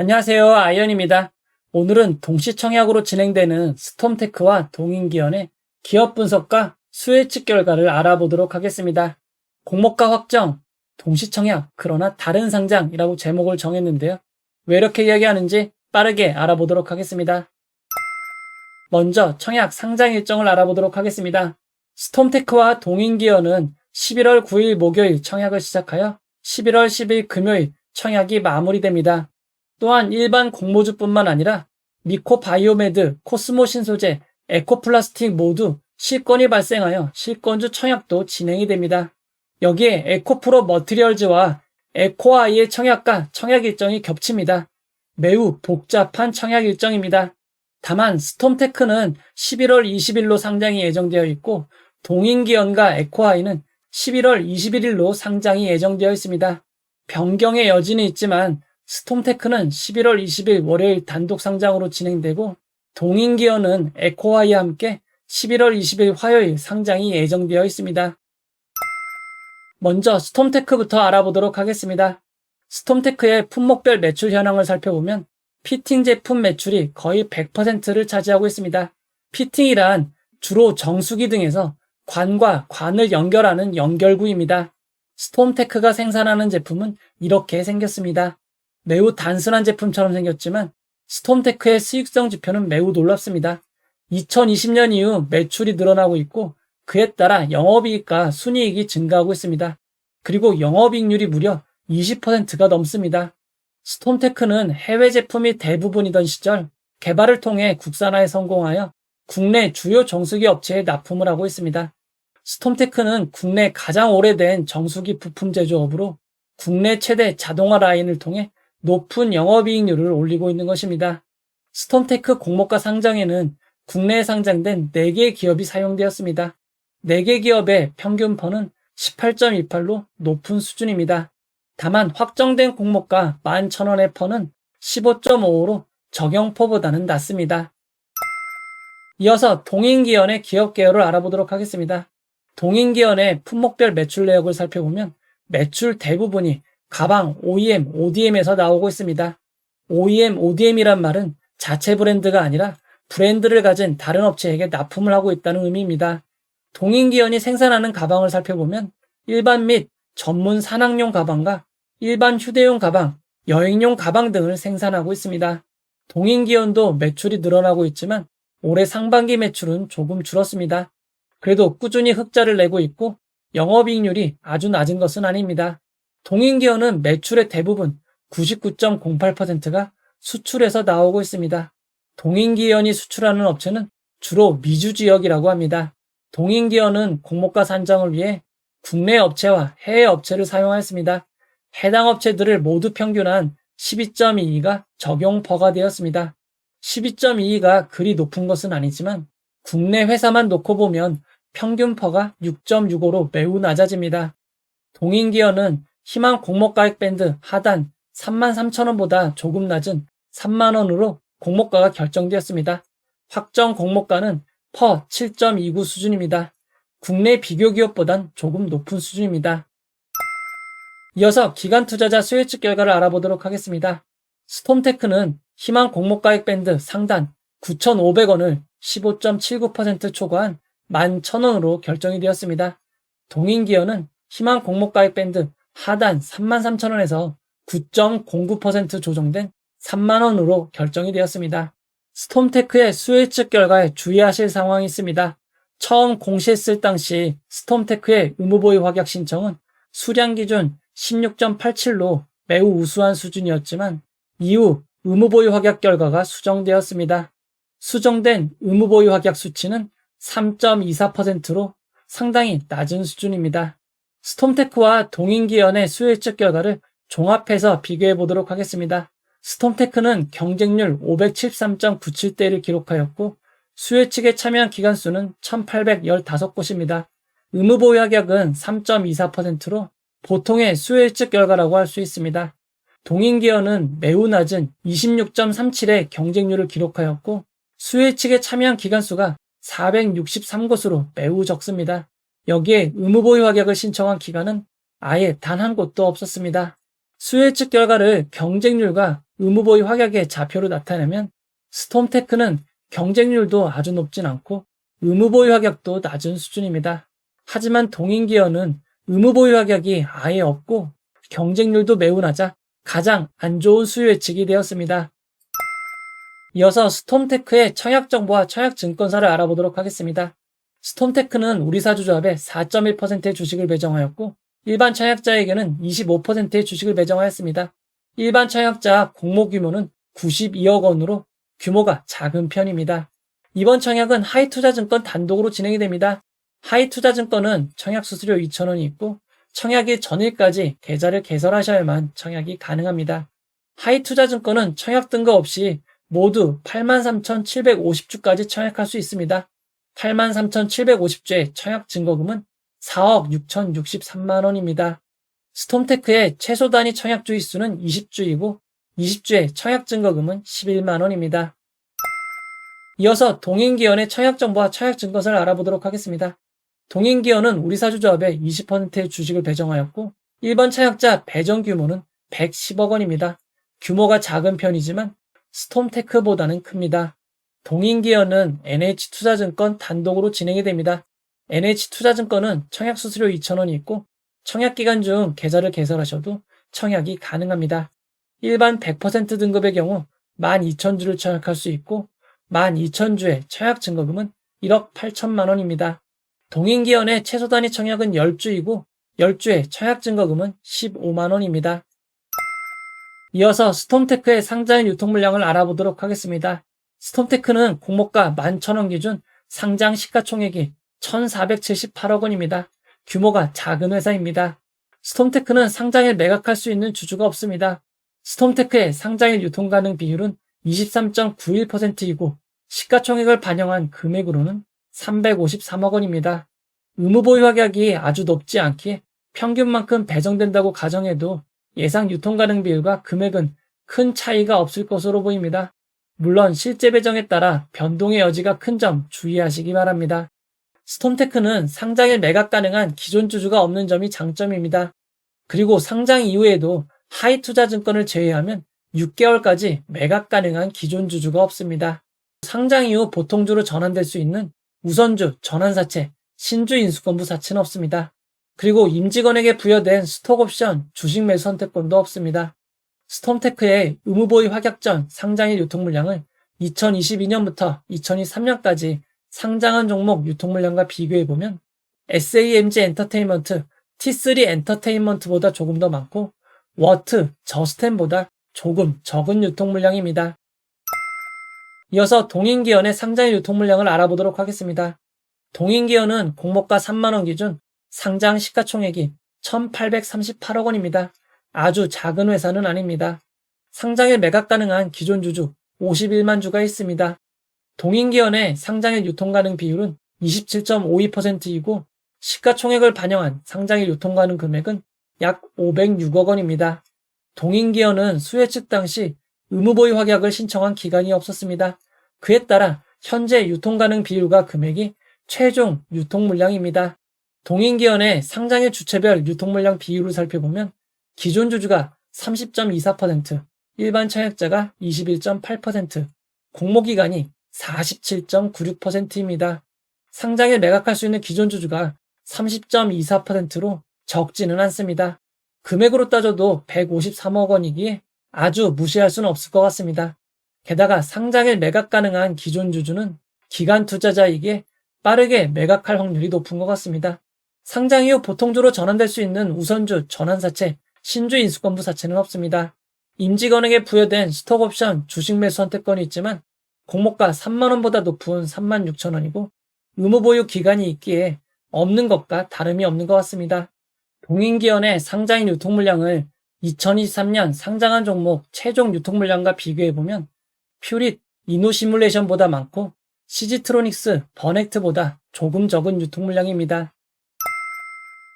안녕하세요. 아이언입니다. 오늘은 동시청약으로 진행되는 스톰테크와 동인기현의 기업 분석과 수혜측 결과를 알아보도록 하겠습니다. 공모가 확정, 동시청약, 그러나 다른 상장이라고 제목을 정했는데요. 왜 이렇게 이야기하는지 빠르게 알아보도록 하겠습니다. 먼저 청약 상장 일정을 알아보도록 하겠습니다. 스톰테크와 동인기어는 11월 9일 목요일 청약을 시작하여 11월 10일 금요일 청약이 마무리됩니다. 또한 일반 공모주뿐만 아니라 미코바이오메드, 코스모 신소재, 에코플라스틱 모두 실권이 발생하여 실권주 청약도 진행이 됩니다. 여기에 에코프로 머티리얼즈와 에코아이의 청약과 청약 일정이 겹칩니다. 매우 복잡한 청약 일정입니다. 다만 스톰테크는 11월 20일로 상장이 예정되어 있고 동인기연과 에코아이는 11월 21일로 상장이 예정되어 있습니다. 변경의 여지는 있지만 스톰테크는 11월 20일 월요일 단독 상장으로 진행되고 동인기어는 에코아이와 함께 11월 20일 화요일 상장이 예정되어 있습니다. 먼저 스톰테크부터 알아보도록 하겠습니다. 스톰테크의 품목별 매출 현황을 살펴보면 피팅 제품 매출이 거의 100%를 차지하고 있습니다. 피팅이란 주로 정수기 등에서 관과 관을 연결하는 연결구입니다. 스톰테크가 생산하는 제품은 이렇게 생겼습니다. 매우 단순한 제품처럼 생겼지만 스톰테크의 수익성 지표는 매우 놀랍습니다. 2020년 이후 매출이 늘어나고 있고 그에 따라 영업이익과 순이익이 증가하고 있습니다. 그리고 영업이익률이 무려 20%가 넘습니다. 스톰테크는 해외 제품이 대부분이던 시절 개발을 통해 국산화에 성공하여 국내 주요 정수기 업체에 납품을 하고 있습니다. 스톰테크는 국내 가장 오래된 정수기 부품 제조업으로 국내 최대 자동화 라인을 통해 높은 영업이익률을 올리고 있는 것입니다. 스톰테크 공모가 상장에는 국내에 상장된 4개 기업이 사용되었습니다. 4개 기업의 평균 퍼는 18.28로 높은 수준입니다. 다만 확정된 공모가 11,000원의 퍼는 15.55로 적용퍼보다는 낮습니다. 이어서 동인기연의 기업 개요를 알아보도록 하겠습니다. 동인기연의 품목별 매출 내역을 살펴보면 매출 대부분이 가방, OEM, ODM에서 나오고 있습니다. OEM, ODM이란 말은 자체 브랜드가 아니라 브랜드를 가진 다른 업체에게 납품을 하고 있다는 의미입니다. 동인기연이 생산하는 가방을 살펴보면 일반 및 전문 산악용 가방과 일반 휴대용 가방, 여행용 가방 등을 생산하고 있습니다. 동인기연도 매출이 늘어나고 있지만 올해 상반기 매출은 조금 줄었습니다. 그래도 꾸준히 흑자를 내고 있고 영업이익률이 아주 낮은 것은 아닙니다. 동인기어는 매출의 대부분 99.08%가 수출에서 나오고 있습니다. 동인기연이 수출하는 업체는 주로 미주 지역이라고 합니다. 동인기어는 공모가 산정을 위해 국내 업체와 해외 업체를 사용하였습니다. 해당 업체들을 모두 평균한 12.22가 적용 퍼가 되었습니다. 12.22가 그리 높은 것은 아니지만 국내 회사만 놓고 보면 평균 퍼가 6.65로 매우 낮아집니다. 동인기어는 희망 공모가액 밴드 하단 33,000원보다 조금 낮은 3만원으로 공모가가 결정되었습니다. 확정 공모가는 퍼 7.29 수준입니다. 국내 비교 기업보단 조금 높은 수준입니다. 이어서 기간 투자자 수혜측 결과를 알아보도록 하겠습니다. 스톰테크는 희망 공모가액 밴드 상단 9,500원을 15.79% 초과한 11,000원으로 결정이 되었습니다. 동인기어는 희망 공모가액 밴드 하단 33,000원에서 9.09% 조정된 3만원으로 결정이 되었습니다. 스톰테크의 수혜측 결과에 주의하실 상황이 있습니다. 처음 공시했을 당시 스톰테크의 의무보유 확약 신청은 수량 기준 16.87로 매우 우수한 수준이었지만 이후 의무보유 확약 결과가 수정되었습니다. 수정된 의무보유 확약 수치는 3.24%로 상당히 낮은 수준입니다. 스톰테크와 동인기연의 수혜측 결과를 종합해서 비교해 보도록 하겠습니다. 스톰테크는 경쟁률 573.97대를 기록하였고 수혜측에 참여한 기간 수는 1815곳입니다. 의무보유 합격은 3.24%로 보통의 수혜측 결과라고 할 수 있습니다. 동인기어는 매우 낮은 26.37의 경쟁률을 기록하였고 수혜측에 참여한 기간 수가 463곳으로 매우 적습니다. 여기에 의무보유 합격을 신청한 기간은 아예 단 한 곳도 없었습니다. 수요 측 결과를 경쟁률과 의무보유 확약의 좌표로 나타내면 스톰테크는 경쟁률도 아주 높진 않고 의무보유 확약도 낮은 수준입니다. 하지만 동인기어는 의무보유 확약이 아예 없고 경쟁률도 매우 낮아 가장 안 좋은 수요 예측이 되었습니다. 이어서 스톰테크의 청약 정보와 청약 증권사를 알아보도록 하겠습니다. 스톰테크는 우리 사주조합에 4.1%의 주식을 배정하였고 일반 청약자에게는 25%의 주식을 배정하였습니다. 일반 청약자 공모 규모는 92억 원으로 규모가 작은 편입니다. 이번 청약은 하이투자증권 단독으로 진행이 됩니다. 하이투자증권은 청약 수수료 2,000원이 있고 청약일 전일까지 계좌를 개설하셔야만 청약이 가능합니다. 하이투자증권은 청약 등급 없이 모두 83,750주까지 청약할 수 있습니다. 83,750주의 청약 증거금은 4억 6,063만 원입니다. 스톰테크의 최소 단위 청약 주의 수는 20주이고 20주의 청약 증거금은 11만 원입니다. 이어서 동인기원의 청약 정보와 청약 증거서를 알아보도록 하겠습니다. 동인기원은 우리 사주조합에 20%의 주식을 배정하였고 일반 청약자 배정 규모는 110억 원입니다. 규모가 작은 편이지만 스톰테크보다는 큽니다. 동인기업은 NH투자증권 단독으로 진행이 됩니다. NH투자증권은 청약 수수료 2,000원이 있고 청약 기간 중 계좌를 개설하셔도 청약이 가능합니다. 일반 100% 등급의 경우 12,000주를 청약할 수 있고 12,000주의 청약 증거금은 1억 8천만 원입니다. 동인기업의 최소 단위 청약은 10주이고 10주의 청약 증거금은 15만 원입니다. 이어서 스톰테크의 상자인 유통 물량을 알아보도록 하겠습니다. 스톰테크는 공모가 11,000원 기준 상장 시가총액이 1,478억 원입니다. 규모가 작은 회사입니다. 스톰테크는 상장일 매각할 수 있는 주주가 없습니다. 스톰테크의 상장일 유통 가능 비율은 23.91%이고 시가총액을 반영한 금액으로는 353억 원입니다. 의무보유 확약이 아주 높지 않기에 평균만큼 배정된다고 가정해도 예상 유통 가능 비율과 금액은 큰 차이가 없을 것으로 보입니다. 물론 실제 배정에 따라 변동의 여지가 큰 점 주의하시기 바랍니다. 스톰테크는 상장일 매각 가능한 기존 주주가 없는 점이 장점입니다. 그리고 상장 이후에도 하이 투자 증권을 제외하면 6개월까지 매각 가능한 기존 주주가 없습니다. 상장 이후 보통주로 전환될 수 있는 우선주, 전환사채, 신주 인수권부 사채는 없습니다. 그리고 임직원에게 부여된 스톡옵션, 주식 매수 선택권도 없습니다. 스톰테크의 의무보유 확약 전 상장일 유통 물량을 2022년부터 2023년까지 상장한 종목 유통 물량과 비교해 보면 SAMG 엔터테인먼트, T3 엔터테인먼트보다 조금 더 많고 워트, 저스텐보다 조금 적은 유통 물량입니다. 이어서 동인기현의 상장일 유통 물량을 알아보도록 하겠습니다. 동인기현은 공모가 3만원 기준 상장 시가총액이 1838억 원입니다. 아주 작은 회사는 아닙니다. 상장에 매각 가능한 기존 주주 51만 주가 있습니다. 동인기현의 상장일 유통 가능 비율은 27.52%이고 시가총액을 반영한 상장일 유통 가능 금액은 약 506억 원입니다. 동인기현은 수혜측 당시 의무보유 확약을 신청한 기간이 없었습니다. 그에 따라 현재 유통 가능 비율과 금액이 최종 유통 물량입니다. 동인기현의 상장일 주체별 유통 물량 비율을 살펴보면 기존 주주가 30.24%, 일반 청약자가 21.8%, 공모기간이 47.96%입니다. 상장에 매각할 수 있는 기존 주주가 30.24%로 적지는 않습니다. 금액으로 따져도 153억 원이기에 아주 무시할 수는 없을 것 같습니다. 게다가 상장에 매각 가능한 기존 주주는 기간 투자자이기에 빠르게 매각할 확률이 높은 것 같습니다. 상장 이후 보통주로 전환될 수 있는 우선주, 전환사채, 신주 인수권부 사채는 없습니다. 임직원에게 부여된 스톡옵션, 주식 매수 선택권이 있지만 공모가 3만원보다 높은 3만 6천원이고 의무 보유 기간이 있기에 없는 것과 다름이 없는 것 같습니다. 동인기현의 상장인 유통 물량을 2023년 상장한 종목 최종 유통 물량과 비교해보면 퓨릿, 이노 시뮬레이션보다 많고 시지트로닉스, 버넥트보다 조금 적은 유통 물량입니다.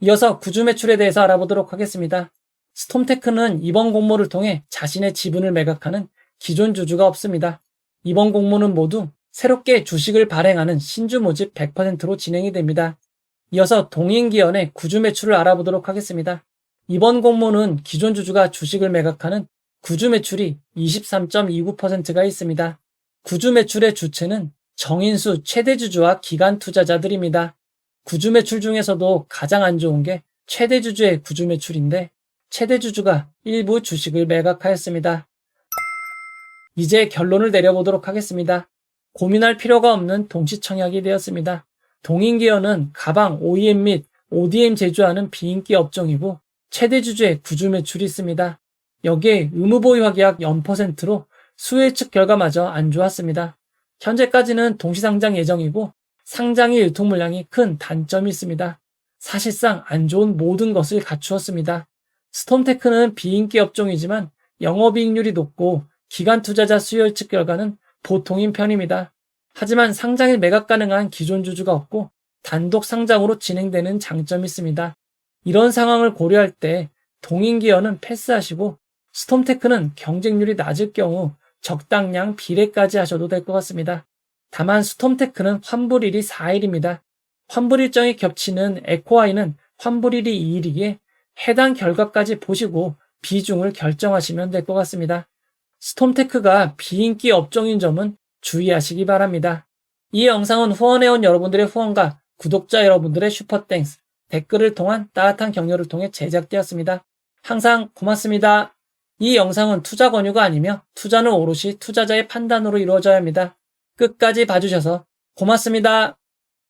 이어서 구주 매출에 대해서 알아보도록 하겠습니다. 스톰테크는 이번 공모를 통해 자신의 지분을 매각하는 기존 주주가 없습니다. 이번 공모는 모두 새롭게 주식을 발행하는 신주 모집 100%로 진행이 됩니다. 이어서 동인기현의 구주 매출을 알아보도록 하겠습니다. 이번 공모는 기존 주주가 주식을 매각하는 구주 매출이 23.29%가 있습니다. 구주 매출의 주체는 정인수 최대 주주와 기간 투자자들입니다. 구주 매출 중에서도 가장 안 좋은 게 최대 주주의 구주 매출인데 최대 주주가 일부 주식을 매각하였습니다. 이제 결론을 내려보도록 하겠습니다. 고민할 필요가 없는 동시청약이 되었습니다. 동인기어는 가방 OEM 및 ODM 제조하는 비인기 업종이고 최대 주주의 구주 매출이 있습니다. 여기에 의무보유화 계약 0%로 수혜 측 결과마저 안 좋았습니다. 현재까지는 동시상장 예정이고 상장일 유통 물량이 큰 단점이 있습니다. 사실상 안 좋은 모든 것을 갖추었습니다. 스톰테크는 비인기 업종이지만 영업이익률이 높고 기간 투자자 수요 측 결과는 보통인 편입니다. 하지만 상장일 매각 가능한 기존 주주가 없고 단독 상장으로 진행되는 장점이 있습니다. 이런 상황을 고려할 때 동인기어는 패스하시고 스톰테크는 경쟁률이 낮을 경우 적당량 비례까지 하셔도 될 것 같습니다. 다만 스톰테크는 환불일이 4일입니다. 환불 일정이 겹치는 에코아이는 환불일이 2일이기에 해당 결과까지 보시고 비중을 결정하시면 될 것 같습니다. 스톰테크가 비인기 업종인 점은 주의하시기 바랍니다. 이 영상은 후원해온 여러분들의 후원과 구독자 여러분들의 슈퍼땡스, 댓글을 통한 따뜻한 격려를 통해 제작되었습니다. 항상 고맙습니다. 이 영상은 투자 권유가 아니며 투자는 오롯이 투자자의 판단으로 이루어져야 합니다. 끝까지 봐주셔서 고맙습니다.